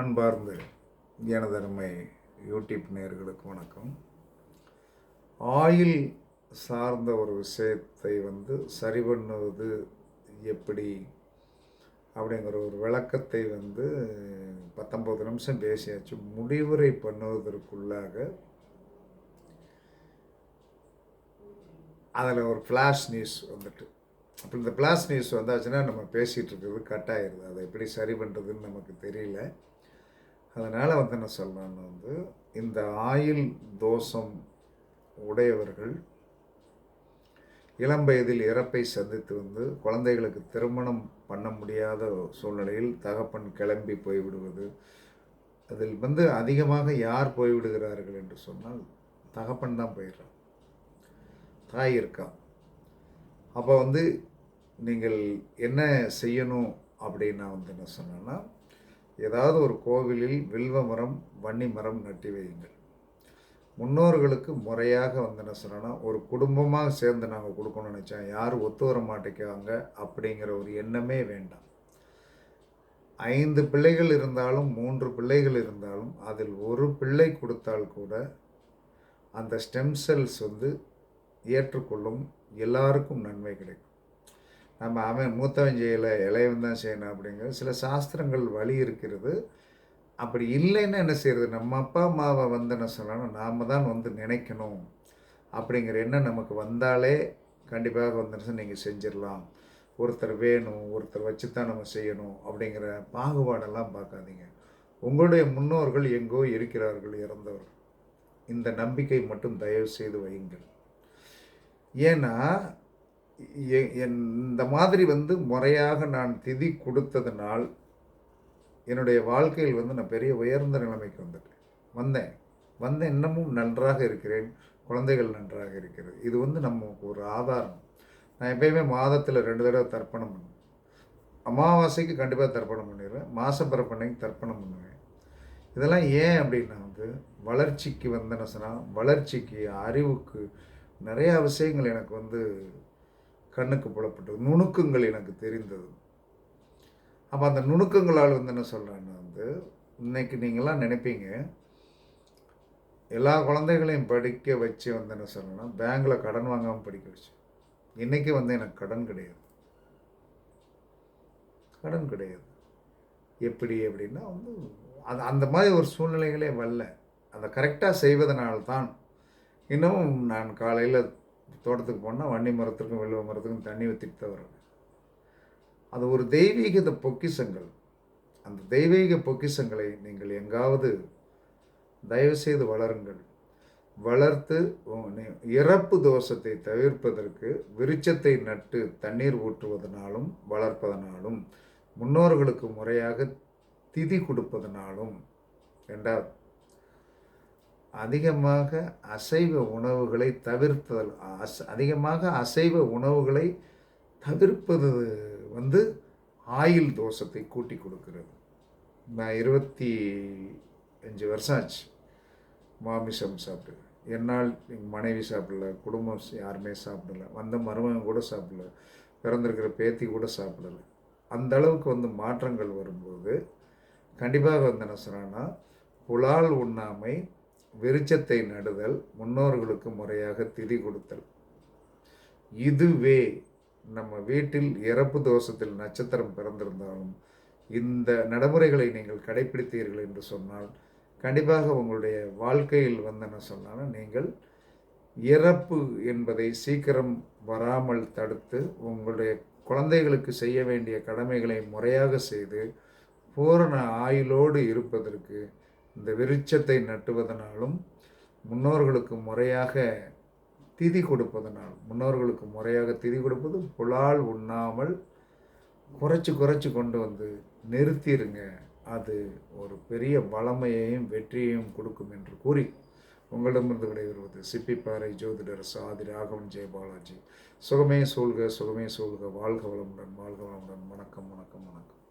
அன்பார்ந்த ஜனதர்மை யூடியூப் நேயர்களுக்கு வணக்கம். ஆயில் சார்ந்த ஒரு விஷயத்தை வந்து சரி பண்ணுவது எப்படி அப்படிங்கிற ஒரு விளக்கத்தை வந்து பத்தொம்பது நிமிஷம் பேசியாச்சு. முடிவுரை பண்ணுவதற்குள்ளாக அதில் ஒரு ஃப்ளாஷ் நியூஸ் வந்துட்டு. அப்போ இந்த ஃப்ளாஷ் நியூஸ் வந்தாச்சுன்னா நம்ம பேசிகிட்டு இருக்கிறது கட் ஆயிடுது அதை எப்படி சரி பண்ணுறதுன்னு நமக்கு தெரியல. அதனால் வந்து என்ன சொல்லலாம்னு வந்து இந்த ஆயில் தோஷம் உடையவர்கள் இளம் வயதில் இறப்பை சந்தித்து வந்து குழந்தைகளுக்கு திருமணம் பண்ண முடியாத சூழ்நிலையில் தகப்பன் கிளம்பி போய்விடுவது அதில் வந்து அதிகமாக யார் போய்விடுகிறார்கள் என்று சொன்னால் தகப்பன் தான் போயிடுறான் தாய் இருக்கா. அப்போ வந்து நீங்கள் என்ன செய்யணும் அப்படின்னா வந்து என்ன சொன்னேன்னா ஏதாவது ஒரு கோவிலில் வில்வ மரம் வன்னி மரம் நட்டி வையுங்கள். முன்னோர்களுக்கு முறையாக வந்து என்ன சொன்னோன்னா ஒரு குடும்பமாக சேர்ந்து நாங்கள் கொடுக்கணும்னு நினச்சோம் யாரும் ஒத்து வர மாட்டேங்காங்க அப்படிங்கிற ஒரு எண்ணமே வேண்டாம். ஐந்து பிள்ளைகள் இருந்தாலும் மூன்று பிள்ளைகள் இருந்தாலும் அதில் ஒரு பிள்ளை கொடுத்தால் கூட அந்த ஸ்டெம் செல்ஸ் வந்து ஏற்றுக்கொள்ளும் எல்லாருக்கும் நன்மை கிடைக்கும். நம்ம அவன் மூத்தவன் செய்யலை இளையவன் தான் செய்யணும் அப்படிங்கிறது சில சாஸ்திரங்கள் வழி இருக்கிறது. அப்படி இல்லைன்னா என்ன செய்யறது? நம்ம அப்பா அம்மாவை வந்து என்ன சொல்லணும் நாம் தான் வந்து நினைக்கணும். அப்படிங்கிற எண்ணம் நமக்கு வந்தாலே கண்டிப்பாக வந்து நீங்கள் செஞ்சிடலாம். ஒருத்தர் வேணும் ஒருத்தர் வச்சு தான் நம்ம செய்யணும் அப்படிங்கிற பாகுபாடெல்லாம் பார்க்காதீங்க. உங்களுடைய முன்னோர்கள் எங்கோ இருக்கிறார்கள் இறந்தவர். இந்த நம்பிக்கை மட்டும் தயவு செய்து வையுங்கள். ஏன்னா இந்த மாதிரி வந்து முறையாக நான் திதி கொடுத்ததுனால் என்னுடைய வாழ்க்கையில் வந்து நான் பெரிய உயர்ந்த நிலைமைக்கு வந்துட்டேன். வந்தேன். வந்தேன் இன்னமும் நன்றாக இருக்கிறேன். குழந்தைகள் நன்றாக இருக்கிறது. இது வந்து நமக்கு ஒரு ஆதாரம். நான் எப்பயுமே மாதத்தில் ரெண்டு தடவை தர்ப்பணம் பண்ணுவேன். அமாவாசைக்கு கண்டிப்பாக தர்ப்பணம் பண்ணிடுவேன். மாசப்பிறப்பண்ணைக்கு தர்ப்பணம் பண்ணுவேன். இதெல்லாம் ஏன் அப்படின்னா வந்து வளர்ச்சிக்கு வந்தன சொன்னால் வளர்ச்சிக்கு அறிவுக்கு நிறையா விஷயங்கள் எனக்கு வந்து கண்ணுக்கு புலப்பட்டது நுணுக்கங்கள் எனக்கு தெரிந்தது. அப்போ அந்த நுணுக்கங்களால் வந்து என்ன சொல்கிறேன்னு வந்து இன்னைக்கு நீங்களாம் நினைப்பீங்க எல்லா குழந்தைகளையும் படிக்க வச்சு வந்து என்ன சொல்லணும்னா பேங்கில் கடன் வாங்காமல் படிக்க வச்சு. இன்றைக்கி வந்து எனக்கு கடன் கிடையாது. கடன் கிடையாது. எப்படி அப்படின்னா வந்து அது அந்த மாதிரி ஒரு சூழ்நிலைகளே வரல. அதை கரெக்டாக செய்வதனால்தான் இன்னமும் நான் காலையில் தோட்டத்துக்கு போனால் வன்னி மரத்துக்கும் வெள்ளுவ மரத்துக்கும் தண்ணி ஊற்றிட்டு தான் வரும் அது ஒரு தெய்வீக பொக்கிஷங்கள். அந்த தெய்வீக பொக்கிஷங்களை நீங்கள் எங்காவது தயவுசெய்து வளருங்கள். வளர்த்து இறப்பு தோஷத்தை தவிர்ப்பதற்கு விருச்சத்தை நட்டு தண்ணீர் ஊற்றுவதனாலும் வளர்ப்பதனாலும் முன்னோர்களுக்கு முறையாக திதி கொடுப்பதனாலும் ரெண்டாவது அதிகமாக அசைவ உணவுகளை தவிர்த்தல் அஸ் அதிகமாக அசைவ உணவுகளை தவிர்ப்பது வந்து ஆயில் தோஷத்தை கூட்டி கொடுக்கிறது. நான் இருபத்தி அஞ்சு வருஷம் ஆச்சு மாமிசம் சாப்பிட்டு என்னால் எங்கள் மனைவி சாப்பிடல குடும்பம் யாருமே சாப்பிடல வந்த மருமகன் கூட சாப்பிடல பிறந்திருக்கிற பேத்தி கூட சாப்பிடல. அந்த அளவுக்கு வந்து மாற்றங்கள் வரும்போது கண்டிப்பாக வந்து என்ன சொன்னா புலால் உண்ணாமை விருச்சத்தை நடுதல் முன்னோர்களுக்கு முறையாக திதி கொடுத்தல். இதுவே நம்ம வீட்டில் இறப்பு தோஷத்தில் நட்சத்திரம் பிறந்திருந்தாலும் இந்த நடைமுறைகளை நீங்கள் கடைப்பிடித்தீர்கள் என்று சொன்னால் கண்டிப்பாக உங்களுடைய வாழ்க்கையில் வந்தன சொன்னால் நீங்கள் இறப்பு என்பதை சீக்கிரம் வராமல் தடுத்து உங்களுடைய குழந்தைகளுக்கு செய்ய வேண்டிய கடமைகளை முறையாக செய்து பூரண ஆயுளோடு இருப்பதற்கு இந்த விருட்சத்தை நட்டுவதனாலும் முன்னோர்களுக்கு முறையாக திதி கொடுப்பதனால் முன்னோர்களுக்கு முறையாக திதி கொடுப்பது புலால் உண்ணாமல் குறைச்சி குறைச்சி கொண்டு வந்து நிறுத்திடுங்க அது ஒரு பெரிய வளமையையும் வெற்றியையும் கொடுக்கும் என்று கூறி உங்களிடமிருந்து விடைபெறுவது சிப்பிப்பாறை ஜோதிடர் சாதி ராகவன் ஜெயபாலாஜி சுகமே சூழ்க சுகமே சூழ்க. வாழ்க வளமுடன் வாழ்க வளமுடன். வணக்கம் வணக்கம் வணக்கம்.